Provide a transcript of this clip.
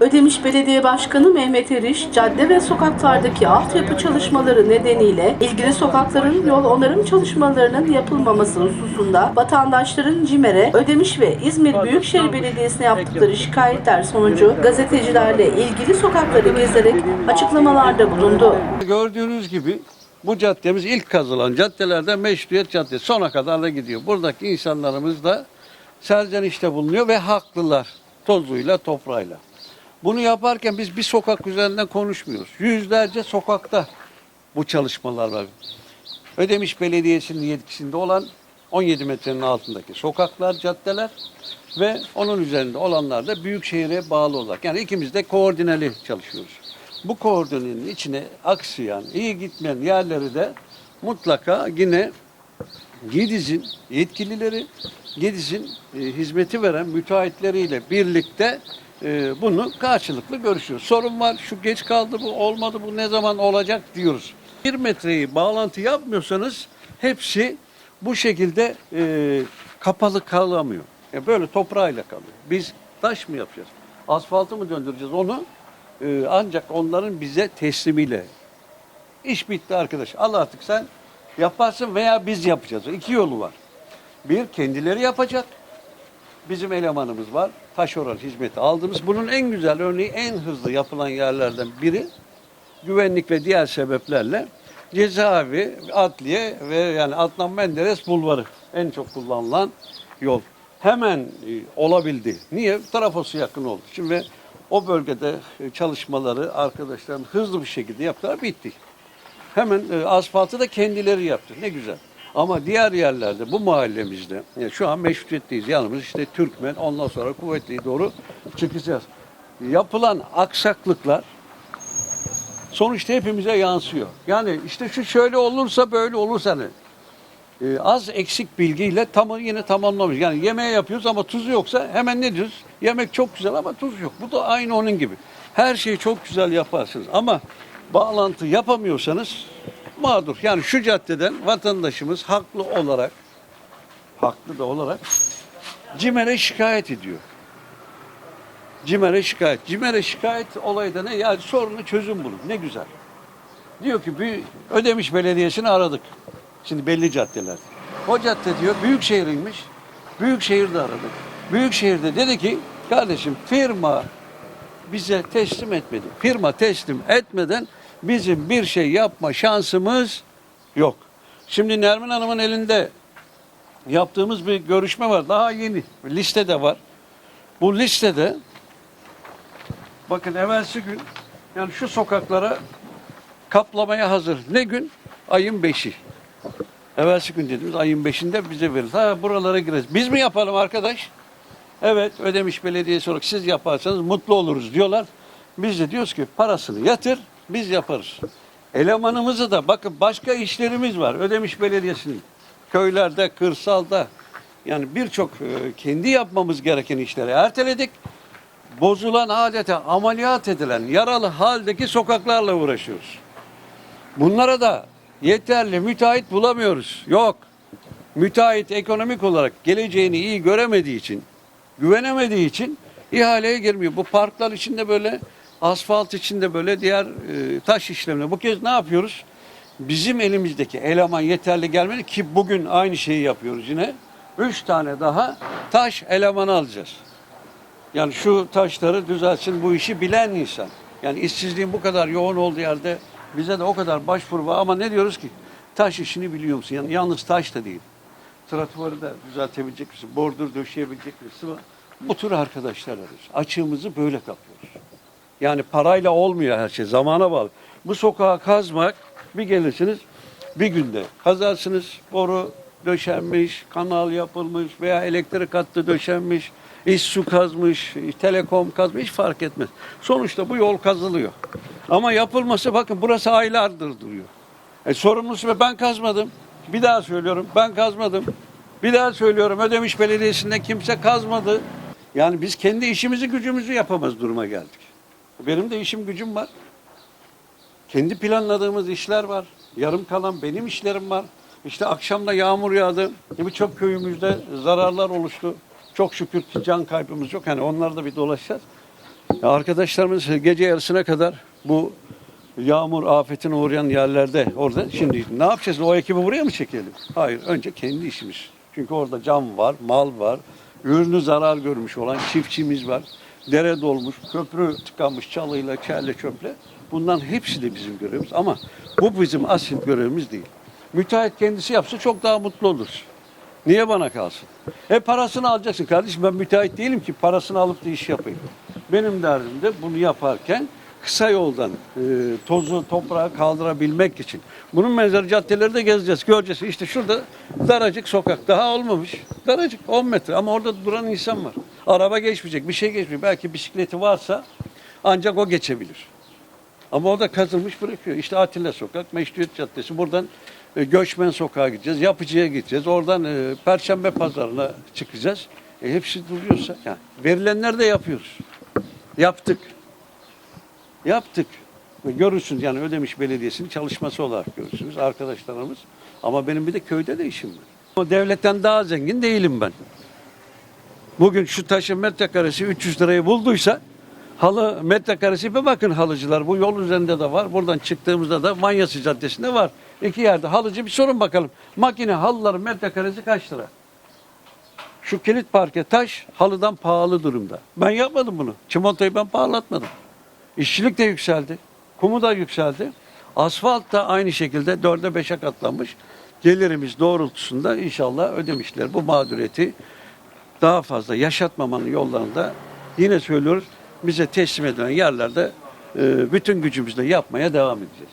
Ödemiş Belediye Başkanı Mehmet Eriş, cadde ve sokaklardaki altyapı çalışmaları nedeniyle ilgili sokakların yol onarım çalışmalarının yapılmaması hususunda vatandaşların CİMER'e, Ödemiş ve İzmir Büyükşehir Belediyesi'ne yaptıkları şikayetler sonucu gazetecilerle ilgili sokakları gezerek açıklamalarda bulundu. Gördüğünüz gibi bu caddemiz ilk kazılan caddelerden Meşruiyet Caddesi sona kadar da gidiyor. Buradaki insanlarımız da serzenişte bulunuyor ve haklılar tozuyla toprağıyla. Bunu yaparken biz bir sokak üzerinden konuşmuyoruz. Yüzlerce sokakta bu çalışmalar var. Ödemiş Belediyesi'nin yetkisinde olan 17 metrenin altındaki sokaklar, caddeler ve onun üzerinde olanlar da Büyükşehir'e bağlı olarak. Yani ikimiz de koordineli çalışıyoruz. Bu koordinenin içine aksayan, iyi gitmeyen yerleri de mutlaka yine Gediz'in yetkilileri, Gediz'in e, hizmeti veren müteahhitleriyle birlikte e, bunu karşılıklı görüşüyoruz. Sorun var, şu geç kaldı bu, olmadı bu, ne zaman olacak diyoruz. Bir metreyi bağlantı yapmıyorsanız hepsi bu şekilde e, kapalı kalamıyor. Yani böyle toprağıyla kalıyor. Biz taş mı yapacağız? Asfaltı mı döndüreceğiz? Onu e, ancak onların bize teslimiyle İş bitti arkadaş. Al artık sen yaparsın veya biz yapacağız. İki yolu var. Bir kendileri yapacak. Bizim elemanımız var. Taşeron hizmeti aldığımız. Bunun en güzel örneği en hızlı yapılan yerlerden biri güvenlik ve diğer sebeplerle cezaevi, adliye ve yani Adnan Menderes bulvarı en çok kullanılan yol. Hemen e, olabildi. Niye? Trafosu yakın oldu. Şimdi o bölgede e, çalışmaları arkadaşlarım hızlı bir şekilde yaptılar, bitti. Hemen e, asfaltı da kendileri yaptı. Ne güzel. Ama diğer yerlerde bu mahallemizde yani şu an meşrutiyetteyiz. Yanımız işte Türkmen ondan sonra kuvvetliye doğru çıkacağız. Yapılan aksaklıklar sonuçta hepimize yansıyor. Yani işte şu şöyle olursa böyle olursa ne? Ee, az eksik bilgiyle tamı yine tamamlamış. Yani yemeğe yapıyoruz ama tuzu yoksa hemen ne diyoruz? Yemek çok güzel ama tuz yok. Bu da aynı onun gibi. Her şeyi çok güzel yaparsınız ama bağlantı yapamıyorsanız mağdur. Yani şu caddeden vatandaşımız haklı olarak haklı da olarak CİMER'e şikayet ediyor. CİMER'e şikayet. CİMER'e şikayet olayı da ne? Yani sorunu çözüm bulun. Ne güzel. Diyor ki bir Ödemiş Belediyesi'ni aradık. Şimdi belli caddeler. O cadde diyor Büyükşehir'iymiş. Büyükşehir'de aradık. Büyükşehir'de dedi ki kardeşim firma bize teslim etmedi. Firma teslim etmeden bizim bir şey yapma şansımız yok. Şimdi Nermin Hanım'ın elinde yaptığımız bir görüşme var. Daha yeni. Listede var. Bu listede bakın evvelsi gün yani şu sokaklara kaplamaya hazır. Ne gün? Ayın beşi. Evvelsi gün dediğimiz ayın beşinde bize verir. Ha buralara gireriz. Biz mi yapalım arkadaş? Evet Ödemiş Belediyesi olarak siz yaparsanız mutlu oluruz diyorlar. Biz de diyoruz ki parasını yatır biz yaparız. Elemanımızı da bakın başka işlerimiz var. Ödemiş Belediyesi'nin köylerde, kırsalda yani birçok e, kendi yapmamız gereken işleri erteledik. Bozulan adeta ameliyat edilen yaralı haldeki sokaklarla uğraşıyoruz. Bunlara da yeterli müteahhit bulamıyoruz. Yok. Müteahhit ekonomik olarak geleceğini iyi göremediği için, güvenemediği için ihaleye girmiyor. Bu parklar içinde böyle, asfalt içinde böyle diğer e, taş işlemleri. Bu kez ne yapıyoruz? Bizim elimizdeki eleman yeterli gelmedi ki bugün aynı şeyi yapıyoruz yine. Üç tane daha taş elemanı alacağız. Yani şu taşları düzeltsin bu işi bilen insan. Yani işsizliğin bu kadar yoğun olduğu yerde bize de o kadar başvuru var ama ne diyoruz ki? Taş işini biliyor musun? Yani yalnız taş da değil. Tratuvarı da düzeltebilecek misin? Bordür döşeyebilecek misin? Bu tür arkadaşlar arıyoruz. Açığımızı böyle kapıyoruz. Yani parayla olmuyor her şey. Zamana bağlı. Bu sokağa kazmak bir gelirsiniz bir günde kazarsınız. Boru döşenmiş, kanal yapılmış veya elektrik hattı döşenmiş, iş su kazmış, telekom kazmış hiç fark etmez. Sonuçta bu yol kazılıyor. Ama yapılması bakın burası aylardır duruyor. E, sorumlusu ben kazmadım. Bir daha söylüyorum ben kazmadım. Bir daha söylüyorum Ödemiş Belediyesi'nde kimse kazmadı. Yani biz kendi işimizi gücümüzü yapamaz duruma geldik. Benim de işim gücüm var. Kendi planladığımız işler var. Yarım kalan benim işlerim var. İşte akşamda yağmur yağdı. Birçok köyümüzde zararlar oluştu. Çok şükür ki can kaybımız yok. Hani onları da bir dolaşacağız. Ya Arkadaşlarımız gece yarısına kadar bu yağmur afetine uğrayan yerlerde orada şimdi ne yapacağız? O ekibi buraya mı çekelim? Hayır. Önce kendi işimiz. Çünkü orada cam var, mal var. Ürünü zarar görmüş olan çiftçimiz var. Dere dolmuş, köprü tıkanmış çalıyla, kelle çöple. Bundan hepsi de bizim görevimiz ama bu bizim asıl görevimiz değil. Müteahhit kendisi yapsa çok daha mutlu oluruz. Niye bana kalsın? E parasını alacaksın kardeşim ben müteahhit değilim ki parasını alıp da iş yapayım. Benim derdim de bunu yaparken kısa yoldan e, tozu toprağı kaldırabilmek için. Bunun benzeri caddeleri de gezeceğiz, göreceğiz. İşte şurada daracık sokak daha olmamış. Daracık 10 metre ama orada duran insan var. Araba geçmeyecek, bir şey geçmeyecek. Belki bisikleti varsa ancak o geçebilir. Ama o da kazılmış bırakıyor. İşte Atilla Sokak, Meşruiyet Caddesi. Buradan e, Göçmen Sokağa gideceğiz, Yapıcı'ya gideceğiz. Oradan e, Perşembe Pazarı'na çıkacağız. E, hepsi duruyorsa, yani verilenler de yapıyoruz. Yaptık. Yaptık. Görürsünüz yani Ödemiş Belediyesi'nin çalışması olarak görürsünüz arkadaşlarımız. Ama benim bir de köyde de işim var. Ama devletten daha zengin değilim ben. Bugün şu taşın metrekaresi 300 lirayı bulduysa halı metrekaresi bir bakın halıcılar bu yol üzerinde de var. Buradan çıktığımızda da Manyası Caddesi'nde var. İki yerde halıcı bir sorun bakalım. Makine halıların metrekaresi kaç lira? Şu kilit parke taş halıdan pahalı durumda. Ben yapmadım bunu. Çimentoyu ben pahalatmadım. İşçilik de yükseldi. Kumu da yükseldi. Asfalt da aynı şekilde dörde beşe katlanmış. Gelirimiz doğrultusunda inşallah ödemişler. Bu mağduriyeti daha fazla yaşatmamanın yollarında yine söylüyoruz bize teslim edilen yerlerde e, bütün gücümüzle yapmaya devam edeceğiz.